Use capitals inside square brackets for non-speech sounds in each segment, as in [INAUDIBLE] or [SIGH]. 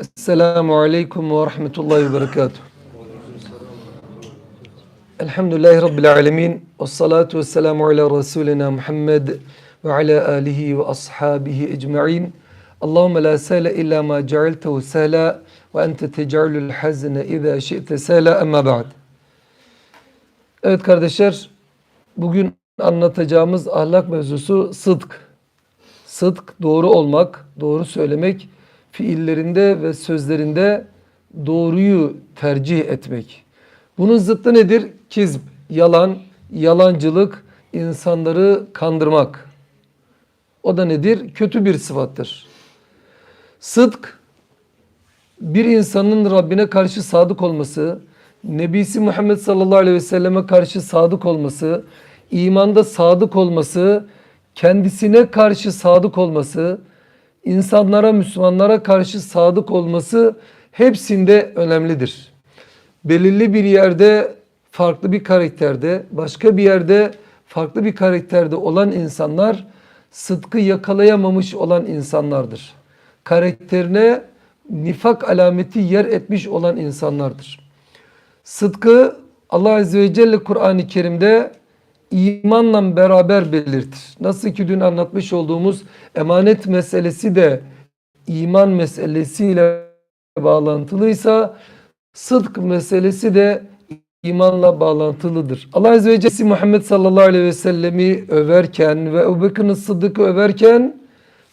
Esselamu Aleyküm ve Rahmetullahi ve Berekatuhu. Elhamdülillahi Rabbil Alemin. Ve salatu ve selamu ala Resulina Muhammed ve ala alihi ve ashabihi ecma'in. Allahümme la sehle illa ma cealtehu sehla ve ente tec'alul hazne izâ şi'te sehla emma ba'd. Evet kardeşler, bugün anlatacağımız ahlak mevzusu sıdk. Sıdk, doğru olmak, doğru söylemek, fiillerinde ve sözlerinde doğruyu tercih etmek. Bunun zıttı nedir? Kizb, yalan, yalancılık, insanları kandırmak. O da nedir? Kötü bir sıfattır. Sıdk, bir insanın Rabbine karşı sadık olması, Nebisi Muhammed sallallahu aleyhi ve selleme karşı sadık olması, imanda sadık olması, kendisine karşı sadık olması, insanlara, Müslümanlara karşı sadık olması hepsinde önemlidir. Belirli bir yerde farklı bir karakterde, başka bir yerde farklı bir karakterde olan insanlar sıdkı yakalayamamış olan insanlardır. Karakterine nifak alameti yer etmiş olan insanlardır. Sıdkı Allah Azze ve Celle Kur'an-ı Kerim'de imanla beraber belirtir. Nasıl ki dün anlatmış olduğumuz emanet meselesi de iman meselesiyle bağlantılıysa sıdk meselesi de imanla bağlantılıdır. Allah Azze ve Celle Muhammed sallallahu aleyhi ve sellemi överken ve Ebu Bekir'in Sıddık'ı överken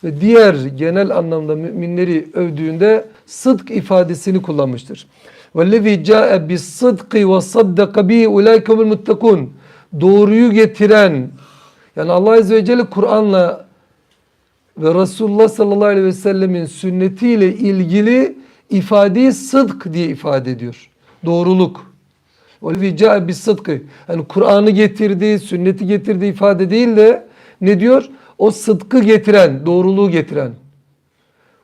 ve diğer genel anlamda müminleri övdüğünde sıdk ifadesini kullanmıştır. وَالَّذ۪ي جَاءَ بِالصِّدْقِ وَصَدَّقَ بِهِ اُولَٰئِكَ هُمُ الْمُتَّقُونَ doğruyu getiren yani Allah Azze ve Celle Kur'an'la ve Resulullah sallallahu aleyhi ve sellemin sünnetiyle ilgili ifadeyi sıdk diye ifade ediyor. Doğruluk. Olvica bir sıdkı. Yani Kur'an'ı getirdi, sünneti getirdi ifade değil de ne diyor? O sıdkı getiren, doğruluğu getiren.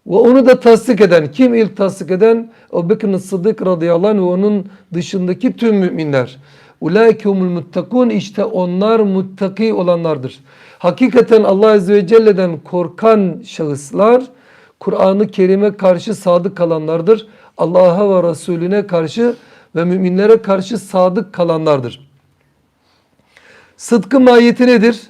Ve onu da tasdik eden, kim ilk tasdik eden? O Bekir'in Sıddık radıyallahu anh ve onun dışındaki tüm müminler. Ulaikhumul muttakun işte onlar muttaki olanlardır. Hakikaten Allah Azze ve Celle'den korkan şahıslar Kur'an-ı Kerim'e karşı sadık kalanlardır. Allah'a ve Resulüne karşı ve müminlere karşı sadık kalanlardır. Sıdkın mahiyeti nedir?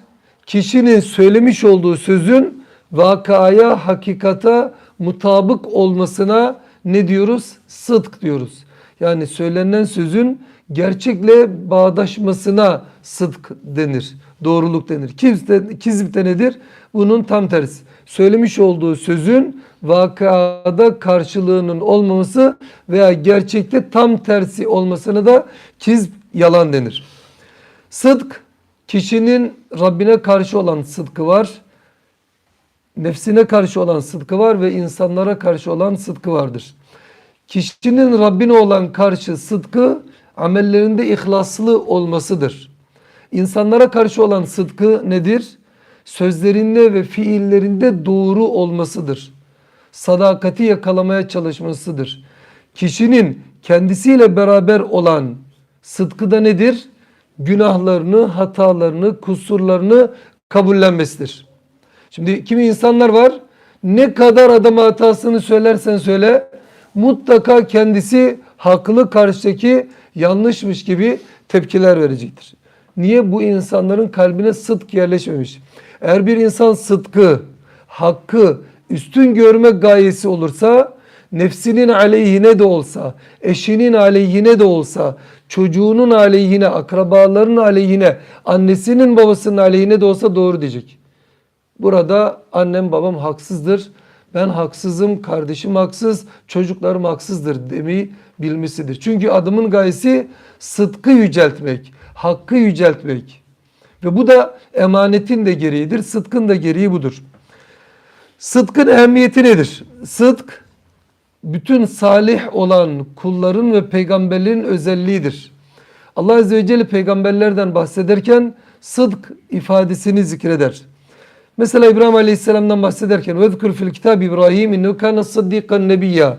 Kişinin söylemiş olduğu sözün vakaya, hakikata mutabık olmasına ne diyoruz? Sıdk diyoruz. Yani söylenen sözün gerçekle bağdaşmasına sıdk denir. Doğruluk denir. Kizip kizip de nedir? Bunun tam tersi. Söylemiş olduğu sözün vakada karşılığının olmaması veya gerçekte tam tersi olmasına da kizb yalan denir. Sıdk kişinin Rabbine karşı olan sıdkı var. Nefsine karşı olan sıdkı var ve insanlara karşı olan sıdkı vardır. Kişinin Rabbine olan karşı sıdkı amellerinde ihlaslı olmasıdır. İnsanlara karşı olan sıdkı nedir? Sözlerinde ve fiillerinde doğru olmasıdır. Sadakati yakalamaya çalışmasıdır. Kişinin kendisiyle beraber olan sıdkı da nedir? Günahlarını, hatalarını, kusurlarını kabullenmesidir. Şimdi kimi insanlar var ne kadar adama hatasını söylersen söyle mutlaka kendisi haklı karşıdaki yanlışmış gibi tepkiler verecektir. Niye bu insanların kalbine sıdk yerleşmemiş? Eğer bir insan sıdkı, hakkı üstün görme gayesi olursa nefsinin aleyhine de olsa, eşinin aleyhine de olsa, çocuğunun aleyhine, akrabalarının aleyhine, annesinin babasının aleyhine de olsa doğru diyecek. Burada annem babam haksızdır. Ben haksızım, kardeşim haksız, çocuklarım haksızdır demeyi bilmesidir. Çünkü adımın gayesi sıdkı yüceltmek, hakkı yüceltmek. Ve bu da emanetin de gereğidir, sıdkın da gereği budur. Sıdkın ehemmiyeti nedir? Sıdk bütün salih olan kulların ve peygamberlerin özelliğidir. Allah Azze ve Celle peygamberlerden bahsederken sıdk ifadesini zikreder. Mesela İbrahim Aleyhisselam'dan bahsederken وَذْكُرْ فِي الْكِتَابِ İbrahim اِنَّهُ كَانَ صَدِّقًا نَبِيًّا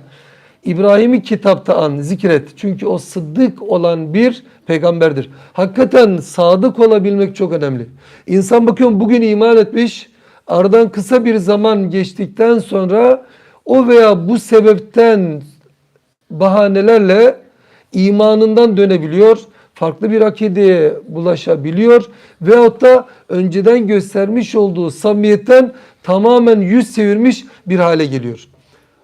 İbrahim'i kitapta an, zikret. Çünkü o sıddık olan bir peygamberdir. Hakikaten sadık olabilmek çok önemli. İnsan bakıyorum bugün iman etmiş, aradan kısa bir zaman geçtikten sonra o veya bu sebepten bahanelerle imanından dönebiliyor, farklı bir akideye bulaşabiliyor veyahut da önceden göstermiş olduğu samimiyetten tamamen yüz çevirmiş bir hale geliyor.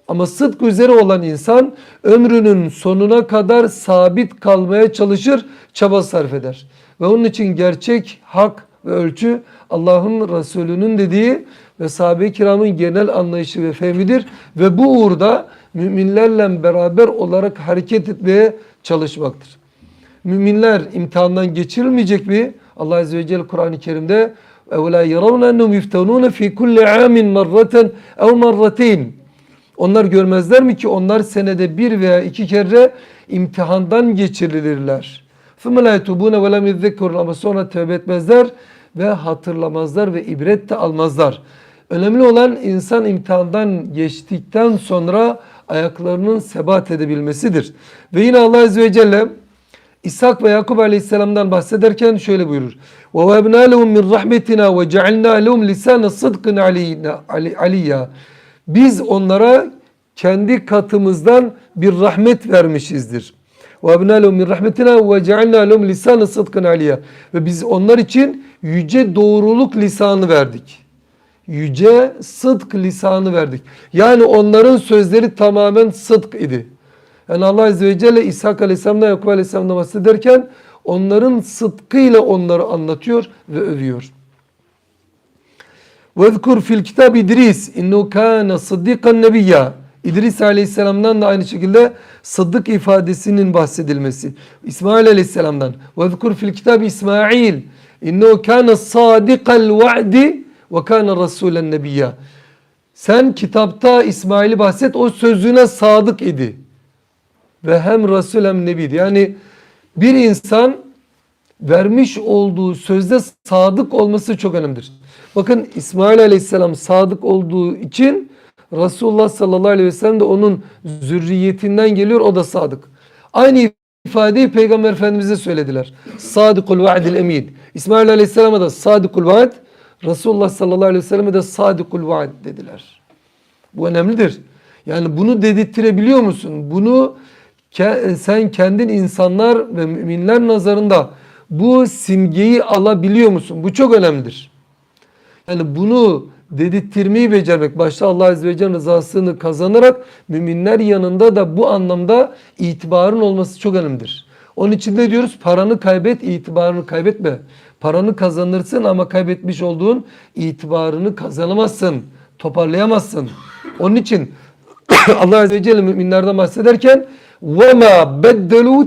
Ama sıdk üzere olan insan ömrünün sonuna kadar sabit kalmaya çalışır, çaba sarf eder. Ve onun için gerçek hak ve ölçü Allah'ın Resulü'nün dediği ve sahabe-i kiramın genel anlayışı ve fehmidir. Ve bu uğurda müminlerle beraber olarak hareket etmeye çalışmaktır Müminler imtihandan geçirilmeyecek mi? Allah Azze ve Celle Kur'an-ı Kerim'de اَوْلَا يَرَوْنَ اَنَّهُمْ يُفْتَنُونَ ف۪ي كُلِّ عَامٍ مَرَّةً اَوْ مَرَّتَيْنِ Onlar görmezler mi ki onlar senede bir veya iki kere imtihandan geçirilirler. ثُمَّ لَا يَتُوبُونَ وَلَمْ يَذَّكُّرُونَ Ama sonra tövbe etmezler ve hatırlamazlar ve ibret de almazlar. Önemli olan insan imtihandan geçtikten sonra ayaklarının sebat edebilmesidir. Ve yine Allah Azze ve Celle İshak ve Yakup Aleyhisselam'dan bahsederken şöyle buyurur. وَوَهَبْنَا لَهُمْ مِنْ رَحْمَتِنَا وَجَعَلْنَا لَهُمْ لِسَانَ صِدْقٍ عَلِيًّا Biz onlara kendi katımızdan bir rahmet vermişizdir. وَاَبْنَا لَهُمْ مِنْ رَحْمَتِنَا وَجَعَلْنَا لَهُمْ لِسَانَ صِدْقٍ عَلِيًّا Ve biz onlar için yüce doğruluk lisanı verdik. Yüce sıdk lisanı verdik. Yani onların sözleri tamamen sıdk idi. Yani Allah Azze ve Celle İshak Aleyhisselam'dan Yakup Aleyhisselam'dan bahsederken onların sıdkıyla onları anlatıyor ve övüyor. وَذْكُرْ فِي الْكِتَابِ İdris اِنَّهُ كَانَ صَدِّقًا نَبِيًّا İdris Aleyhisselam'dan da aynı şekilde sıddık ifadesinin bahsedilmesi. İsmail Aleyhisselam'dan. وَذْكُرْ فِي الْكِتَابِ İsmail اِنَّهُ كَانَ صَادِقَ الْوَعْدِ وَكَانَ رَسُولًا نَبِيًّا Sen kitapta İsmail'i bahset o sözüne sadık idi. Ve hem Resul hem Nebi'di. Yani bir insan vermiş olduğu sözde sadık olması çok önemlidir. Bakın İsmail Aleyhisselam sadık olduğu için Resulullah sallallahu aleyhi ve sellem de onun zürriyetinden geliyor o da sadık. Aynı ifadeyi Peygamber Efendimiz'e söylediler. Sadıkul vaadil emin. İsmail Aleyhisselam'a da sadıkul vaad, Resulullah sallallahu aleyhi ve selleme de sadıkul vaad dediler. Bu önemlidir. Yani bunu dedirttirebiliyor musun? Bunu sen kendin insanlar ve müminler nazarında bu simgeyi alabiliyor musun? Bu çok önemlidir. Yani bunu dedirttirmeyi becermek, başta Allah Azze ve Celle rızasını kazanarak müminler yanında da bu anlamda itibarın olması çok önemlidir. Onun için de diyoruz paranı kaybet, itibarını kaybetme. Paranı kazanırsın ama kaybetmiş olduğun itibarını kazanamazsın, toparlayamazsın. Onun için [COUGHS] Allah Azze ve Celle müminlerden bahsederken ve ma beddelu.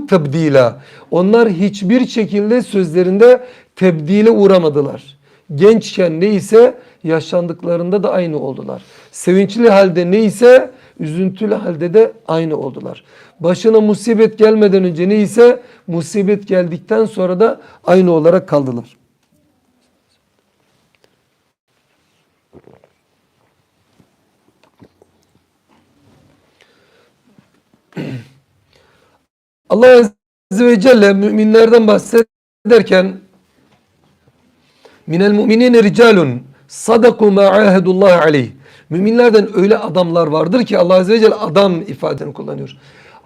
Onlar hiçbir şekilde sözlerinde tebdile uğramadılar. Gençken neyse yaşlandıklarında da aynı oldular. Sevinçli halde neyse üzüntülü halde de aynı oldular. Başına musibet gelmeden önce neyse musibet geldikten sonra da aynı olarak kaldılar. Allah Azze ve Celle müminlerden bahsederken minel mu'minine ricalun sadaku ma ahedullah aleyh. Müminlerden öyle adamlar vardır ki Allah Azze ve Celle adam ifadeni kullanıyor.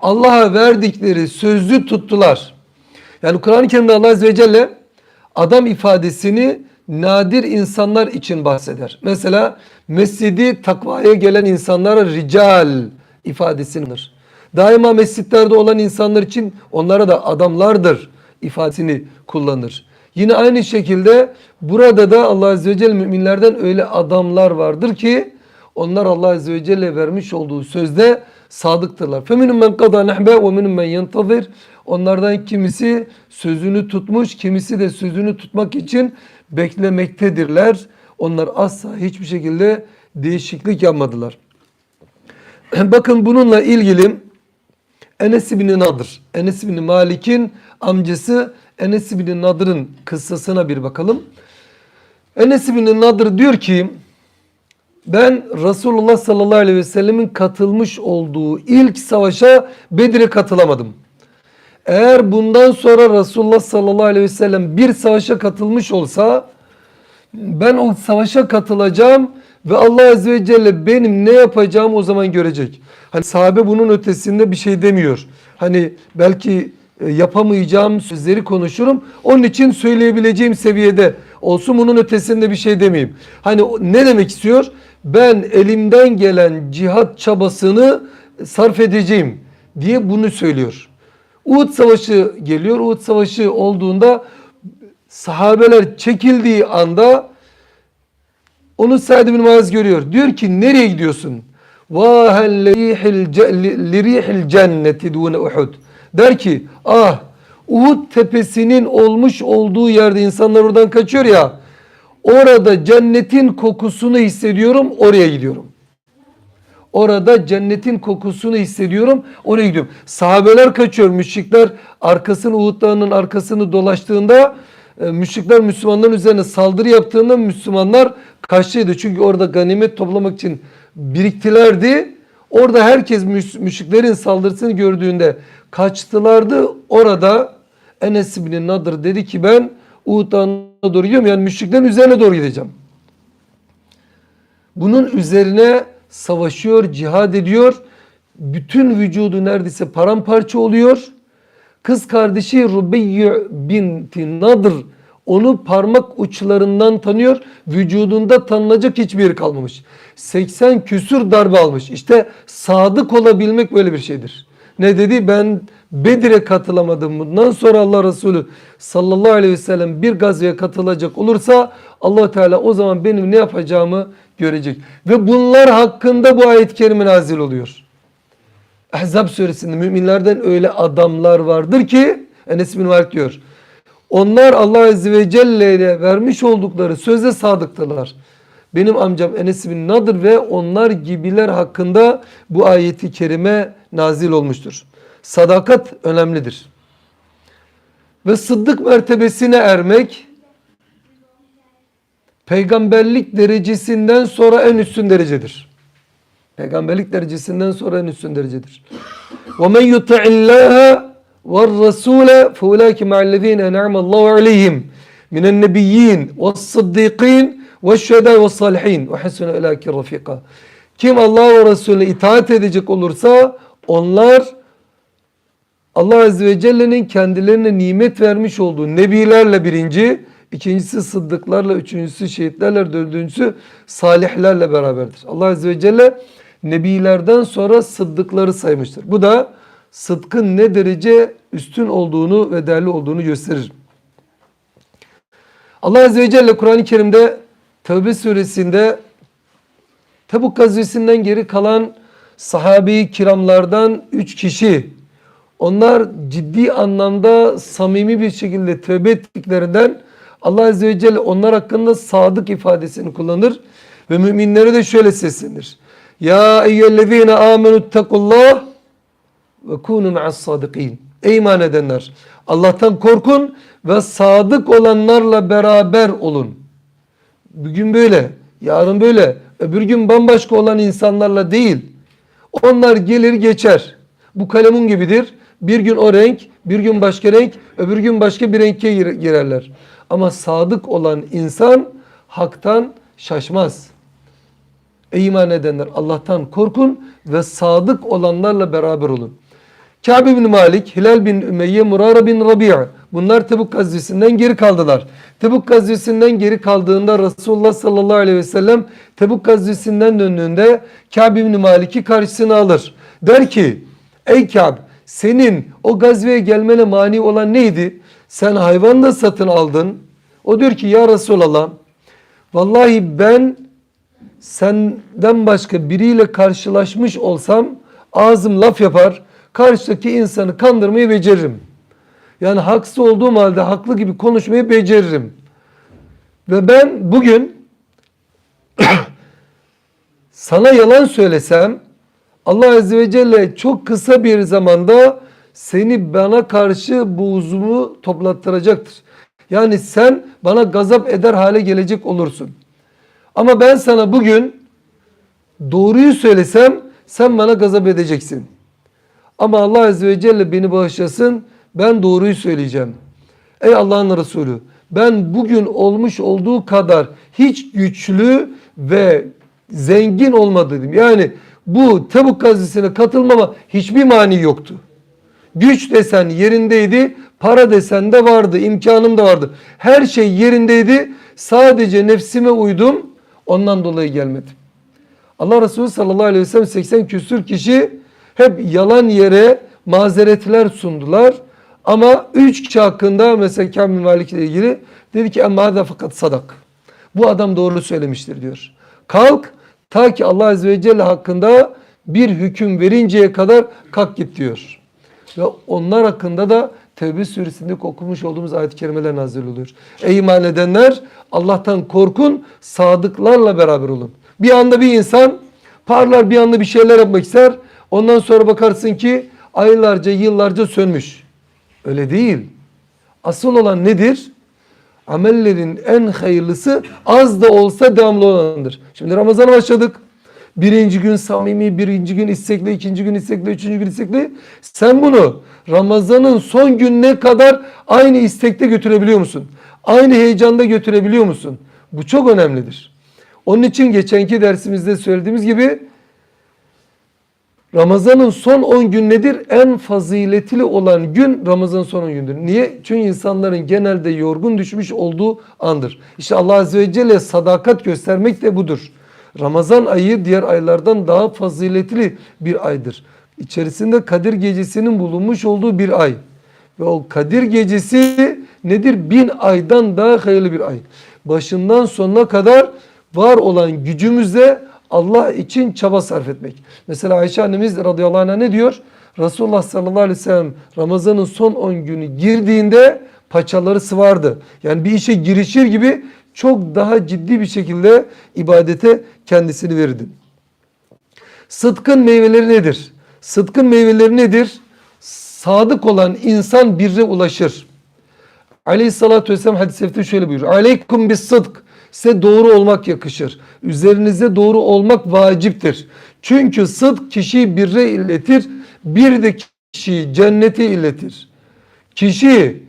Allah'a verdikleri sözü tuttular. Yani Kur'an-ı Kerim'de Allah Azze ve Celle adam ifadesini nadir insanlar için bahseder. Mesela mescidi takvaya gelen insanlara rical ifadesidir. Daima mescitlerde olan insanlar için onlara da adamlardır ifadesini kullanır. Yine aynı şekilde burada da Allah Azze ve Celle müminlerden öyle adamlar vardır ki onlar Allah Azze ve Celle vermiş olduğu sözde sadıktırlar. فَمِنُمْ مَنْ قَضَى نَحْبَ وَمِنُمْ مَنْ يَنْتَظِرْ Onlardan kimisi sözünü tutmuş, kimisi de sözünü tutmak için beklemektedirler. Onlar asla hiçbir şekilde değişiklik yapmadılar. [CLEARS THROAT] Bakın bununla ilgili Enes bin Nadır, Enes bin Malik'in amcası Enes bin Nadır'ın kıssasına bir bakalım. Enes bin Nadır diyor ki ben Resulullah sallallahu aleyhi ve sellemin katılmış olduğu ilk savaşa Bedir'e katılamadım. Eğer bundan sonra Resulullah sallallahu aleyhi ve sellem bir savaşa katılmış olsa ben o savaşa katılacağım Ve Allah Azze ve Celle benim ne yapacağımı o zaman görecek. Hani sahabe bunun ötesinde bir şey demiyor. Hani belki e, yapamayacağım sözleri konuşurum. Onun için söyleyebileceğim seviyede olsun bunun ötesinde bir şey demeyeyim. Hani ne demek istiyor? Ben elimden gelen cihat çabasını sarf edeceğim diye bunu söylüyor. Uhud Savaşı geliyor. Uhud Savaşı olduğunda sahabeler çekildiği anda onu Sa'd bin Muaz görüyor. Diyor ki nereye gidiyorsun? Lirihil cenneti dune Uhud. Der ki ah Uhud tepesinin olmuş olduğu yerde insanlar oradan kaçıyor ya. Orada cennetin kokusunu hissediyorum oraya gidiyorum. Orada cennetin kokusunu hissediyorum. Oraya gidiyorum. Sahabeler kaçıyor. Müşrikler arkasını Uhud Dağı'nın arkasını dolaştığında müşrikler Müslümanların üzerine saldırı yaptığında Müslümanlar kaçtıydı. Çünkü orada ganimet toplamak için biriktilerdi. Orada herkes müş- müşriklerin saldırısını gördüğünde kaçtılardı. Orada Enes bin Nadır dedi ki ben Uhud Dağı'na doğru gidiyorum. Yani müşriklerin üzerine doğru gideceğim. Bunun üzerine savaşıyor, cihad ediyor. Bütün vücudu neredeyse paramparça oluyor. Kız kardeşi Rubeyye binti Nadır onu parmak uçlarından tanıyor. Vücudunda tanınacak hiçbir yeri kalmamış. 80 küsür darbe almış. İşte sadık olabilmek böyle bir şeydir. Ne dedi? Ben Bedir'e katılamadım. Bundan sonra Allah Resulü sallallahu aleyhi ve sellem bir gazveye katılacak olursa allah Teala o zaman benim ne yapacağımı görecek. Ve bunlar hakkında bu ayet-i kerime nazil oluyor. Ahzab suresinde müminlerden öyle adamlar vardır ki Enes bin Malik diyor. Onlar Allah Azze ve Celle ile vermiş oldukları söze sadıktılar. Benim amcam Enes bin Nadır ve onlar gibiler hakkında bu ayeti kerime nazil olmuştur. Sadakat önemlidir. Ve sıddık mertebesine ermek peygamberlik derecesinden sonra en üstün derecedir. Peygamberlik derecesinden sonra en üstün derecedir. وَمَنْ يُطِعِ اللّٰهَ وَالرَّسُولَ فَاُولَٰئِكَ مَعَ الَّذ۪ينَ اَنْعَمَ اللّٰهُ عَلَيْهِمْ مِنَ النَّبِيِّينَ وَالصِّدِّقِينَ وَالشُّهَدَاءِ وَالصَّالِحِينَ وَحَسُنَ اُولَٰئِكَ رَفِيقًا Kim Allah ve Resulüne itaat edecek olursa onlar Allah Azze ve Celle'nin kendilerine nimet vermiş olduğu nebilerle birinci, ikincisi sıddıklarla, üçüncüsü şehitlerle, dördüncüsü salihlerle beraberdir. Allah Azze ve Celle nebilerden sonra sıddıkları saymıştır. Bu da sıdkın ne derece üstün olduğunu ve değerli olduğunu gösterir. Allah Azze ve Celle Kur'an-ı Kerim'de Tevbe suresinde Tebuk gazvesinden geri kalan sahabi kiramlardan üç kişi onlar ciddi anlamda samimi bir şekilde tövbe ettiklerinden Allah Azze ve Celle onlar hakkında sadık ifadesini kullanır ve müminlere de şöyle seslenir. Ya eyyühellezine amenüttekullah ve kunu ma'as sadıkin. Ey iman edenler Allah'tan korkun ve sadık olanlarla beraber olun. Bugün böyle, yarın böyle, öbür gün bambaşka olan insanlarla değil. Onlar gelir geçer. Bu kalemun gibidir. Bir gün o renk, bir gün başka renk, öbür gün başka bir renke gir- girerler. Ama sadık olan insan haktan şaşmaz. Ey iman edenler Allah'tan korkun ve sadık olanlarla beraber olun. Kâb bin Malik, Hilal bin Ümeyye, Murara bin Rabia bunlar Tebuk gazvesinden geri kaldılar. Tebuk gazvesinden geri kaldığında Resulullah sallallahu aleyhi ve sellem Tebuk gazvesinden döndüğünde Kâb bin Malik'i karşısına alır. Der ki ey Kâb senin o gazveye gelmene mani olan neydi? Sen hayvan da satın aldın. O diyor ki ya Resulallah vallahi ben senden başka biriyle karşılaşmış olsam ağzım laf yapar. Karşıdaki insanı kandırmayı beceririm. Yani haksız olduğum halde haklı gibi konuşmayı beceririm. Ve ben bugün [CLEARS THROAT] sana yalan söylesem Allah Azze ve Celle çok kısa bir zamanda seni bana karşı buğzumu toplattıracaktır. Yani sen bana gazap eder hale gelecek olursun. Ama ben sana bugün doğruyu söylesem sen bana gazap edeceksin. Ama Allah Azze ve Celle beni bağışlasın ben doğruyu söyleyeceğim. Ey Allah'ın Resulü ben bugün olmuş olduğu kadar hiç güçlü ve zengin olma dedim. Yani bu Tebuk gazisine katılmama hiçbir mani yoktu. Güç desen yerindeydi, para desen de vardı, imkanım da vardı. Her şey yerindeydi. Sadece nefsime uydum. Ondan dolayı gelmedim. Allah Resulü sallallahu aleyhi ve sellem 80 küsür kişi hep yalan yere mazeretler sundular. Ama üç kişi hakkında mesela Kamil Malik ile ilgili dedi ki emma da fakat sadak. Bu adam doğru söylemiştir diyor. Kalk ta ki Allah Azze ve Celle hakkında bir hüküm verinceye kadar kalk git diyor. Ve onlar hakkında da Tevbe suresinde okumuş olduğumuz ayet-i kerimeler nazil oluyor. Ey iman edenler Allah'tan korkun, sadıklarla beraber olun. Bir anda bir insan parlar bir anda bir şeyler yapmak ister. Ondan sonra bakarsın ki aylarca, yıllarca sönmüş. Öyle değil. Asıl olan nedir? Amellerin en hayırlısı az da olsa devamlı olandır. Şimdi Ramazan'a başladık. Birinci gün samimi, birinci gün istekli, ikinci gün istekli, üçüncü gün istekli. Sen bunu Ramazan'ın son gününe kadar aynı istekte götürebiliyor musun? Aynı heyecanda götürebiliyor musun? Bu çok önemlidir. Onun için geçenki dersimizde söylediğimiz gibi Ramazan'ın son 10 gün nedir? En faziletli olan gün Ramazan'ın son 10 gündür. Niye? Çünkü insanların genelde yorgun düşmüş olduğu andır. İşte Allah Azze ve Celle sadakat göstermek de budur. Ramazan ayı diğer aylardan daha faziletli bir aydır. İçerisinde Kadir Gecesi'nin bulunmuş olduğu bir ay. Ve o Kadir Gecesi nedir? Bin aydan daha hayırlı bir ay. Başından sonuna kadar var olan gücümüzle Allah için çaba sarf etmek. Mesela Ayşe annemiz radıyallahu anh'a ne diyor? Resulullah sallallahu aleyhi ve sellem Ramazan'ın son 10 günü girdiğinde paçaları sıvardı. Yani bir işe girişir gibi çok daha ciddi bir şekilde ibadete kendisini verirdi. Sıdkın meyveleri nedir? Sıdkın meyveleri nedir? Sadık olan insan birre ulaşır. Aleyhissalatü vesselam hadis-i şöyle buyuruyor. Aleykum bis sıdk. Size doğru olmak yakışır. Üzerinize doğru olmak vaciptir. Çünkü sıdk kişiyi birre illetir. Bir de kişiyi cennete illetir. Kişi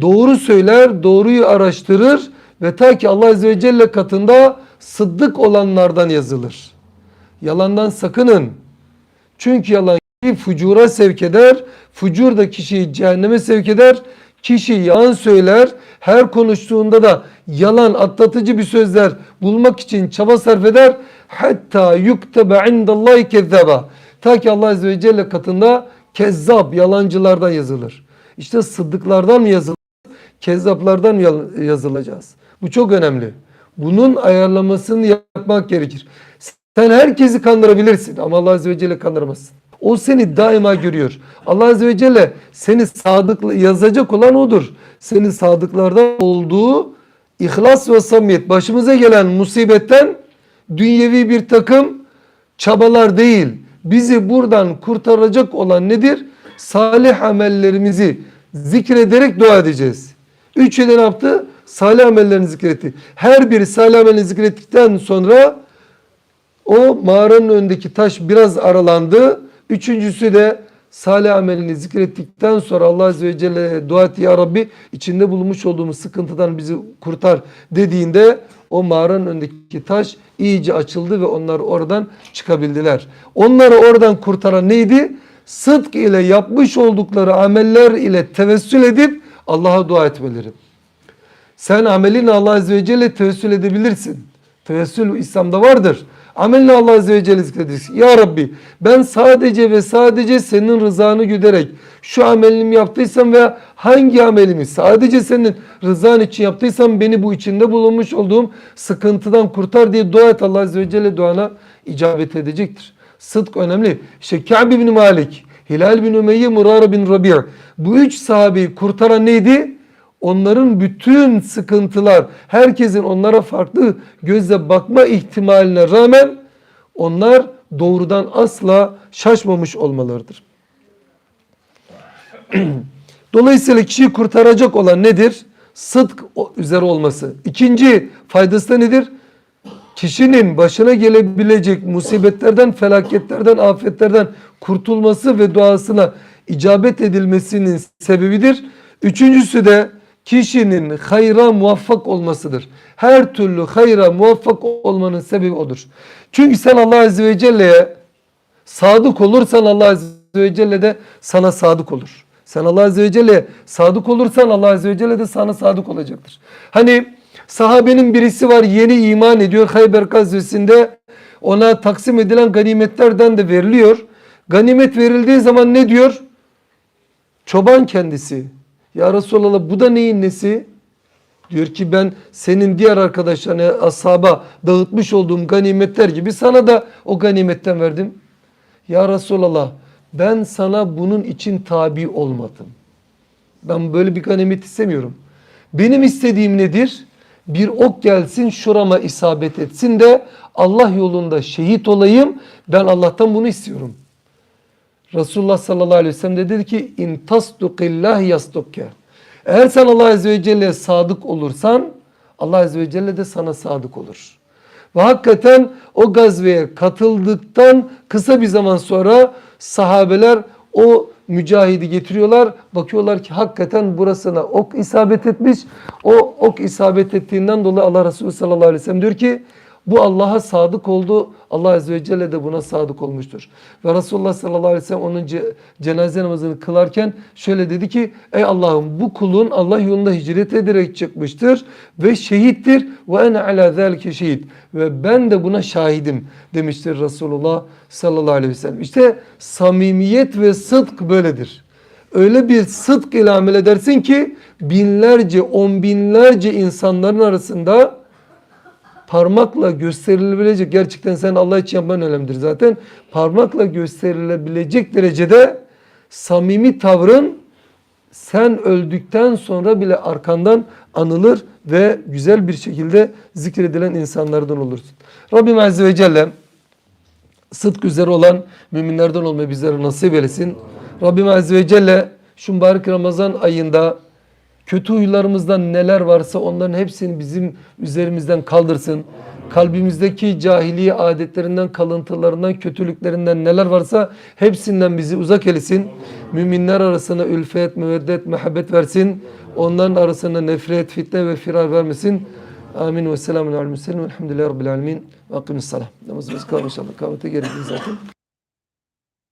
doğru söyler, doğruyu araştırır ve ta ki Allah Azze ve Celle katında sıddık olanlardan yazılır. Yalandan sakının. Çünkü yalan fucura sevk eder. Fucur da kişiyi cehenneme sevk eder. Kişi yalan söyler. Her konuştuğunda da yalan atlatıcı bir sözler bulmak için çaba sarf eder. Hatta yuktebe indallahi kezzaba. Ta ki Allah Azze ve Celle katında kezzap, yalancılardan yazılır. İşte sıddıklardan mı yazılır? Kezzaplardan mı yazılacağız? Bu çok önemli. Bunun ayarlamasını yapmak gerekir. Sen herkesi kandırabilirsin ama Allah Azze ve Celle kandıramazsın. O seni daima görüyor. Allah Azze ve Celle seni sadıklı yazacak olan odur. Senin sadıklardan olduğu ihlas ve samimiyet. Başımıza gelen musibetten dünyevi bir takım çabalar değil. Bizi buradan kurtaracak olan nedir? Salih amellerimizi zikrederek dua edeceğiz. Üç ne yaptı? Salih amellerini zikretti. Her biri salih amelini zikrettikten sonra o mağaranın önündeki taş biraz aralandı. Üçüncüsü de salih amelini zikrettikten sonra Allah Azze ve Celle dua etti ya Rabbi içinde bulunmuş olduğumuz sıkıntıdan bizi kurtar dediğinde o mağaranın önündeki taş iyice açıldı ve onlar oradan çıkabildiler. Onları oradan kurtaran neydi? Sıdk ile yapmış oldukları ameller ile tevessül edip Allah'a dua etmeleri. Sen amelinle Allah Azze ve Celle tevessül edebilirsin. Tevessül İslam'da vardır. Amelinle Allah Azze ve Celle zikredilsin. Ya Rabbi ben sadece ve sadece senin rızanı güderek şu amelimi yaptıysam veya hangi amelimi sadece senin rızan için yaptıysam beni bu içinde bulunmuş olduğum sıkıntıdan kurtar diye dua et Allah Azze ve Celle duana icabet edecektir. Sıdk önemli. İşte Ka'b bin Malik, Hilal bin Ümeyye, Murara bin Rabi' bu üç sahabeyi kurtaran neydi? Onların bütün sıkıntılar, herkesin onlara farklı gözle bakma ihtimaline rağmen onlar doğrudan asla şaşmamış olmalarıdır. [CLEARS THROAT] Dolayısıyla kişiyi kurtaracak olan nedir? Sıdk üzere olması. İkinci faydası da nedir? Kişinin başına gelebilecek musibetlerden, felaketlerden, afetlerden kurtulması ve duasına icabet edilmesinin sebebidir. Üçüncüsü de kişinin hayra muvaffak olmasıdır. Her türlü hayra muvaffak olmanın sebebi odur. Çünkü sen Allah Azze ve Celle'ye sadık olursan Allah Azze ve Celle de sana sadık olur. Sen Allah Azze ve Celle'ye sadık olursan Allah Azze ve Celle de sana sadık olacaktır. Hani sahabenin birisi var yeni iman ediyor Hayber gazvesinde ona taksim edilen ganimetlerden de veriliyor. Ganimet verildiği zaman ne diyor? Çoban kendisi. Ya Resulallah bu da neyin nesi? Diyor ki ben senin diğer arkadaşlarına, ashaba dağıtmış olduğum ganimetler gibi sana da o ganimetten verdim. Ya Resulallah ben sana bunun için tabi olmadım. Ben böyle bir ganimet istemiyorum. Benim istediğim nedir? Bir ok gelsin şurama isabet etsin de Allah yolunda şehit olayım. Ben Allah'tan bunu istiyorum. Resulullah sallallahu aleyhi ve sellem de dedi ki in tasdukillah yastukke. Eğer sen Allah azze ve celle'ye sadık olursan Allah azze ve celle de sana sadık olur. Ve hakikaten o gazveye katıldıktan kısa bir zaman sonra sahabeler o mücahidi getiriyorlar. Bakıyorlar ki hakikaten burasına ok isabet etmiş. O ok isabet ettiğinden dolayı Allah Resulü sallallahu aleyhi ve sellem diyor ki bu Allah'a sadık oldu. Allah Azze ve Celle de buna sadık olmuştur. Ve Resulullah sallallahu aleyhi ve sellem onun ce- cenaze namazını kılarken şöyle dedi ki Ey Allah'ım bu kulun Allah yolunda hicret ederek çıkmıştır ve şehittir. Ve ene ala zâlike şehit. Ve ben de buna şahidim demiştir Resulullah sallallahu aleyhi ve sellem. İşte samimiyet ve sıdk böyledir. Öyle bir sıdk ile amel edersin ki binlerce, on binlerce insanların arasında parmakla gösterilebilecek gerçekten sen Allah için yapman önemlidir zaten. Parmakla gösterilebilecek derecede samimi tavrın sen öldükten sonra bile arkandan anılır ve güzel bir şekilde zikredilen insanlardan olursun. Rabbim Azze ve Celle sıdk üzere olan müminlerden olmayı bizlere nasip eylesin. Rabbim Azze ve Celle şu mübarek Ramazan ayında kötü huylarımızdan neler varsa onların hepsini bizim üzerimizden kaldırsın. Kalbimizdeki cahiliye adetlerinden, kalıntılarından, kötülüklerinden neler varsa hepsinden bizi uzak eylesin. Müminler arasına ülfet, müveddet, mehabbet versin. Onların arasına nefret, fitne ve firar vermesin. Amin ve selamun aleyhi ve sellem. Elhamdülillahi Rabbil alemin. Ve akimis salam. Namazımız kılın inşallah. Kavmete gerekli zaten.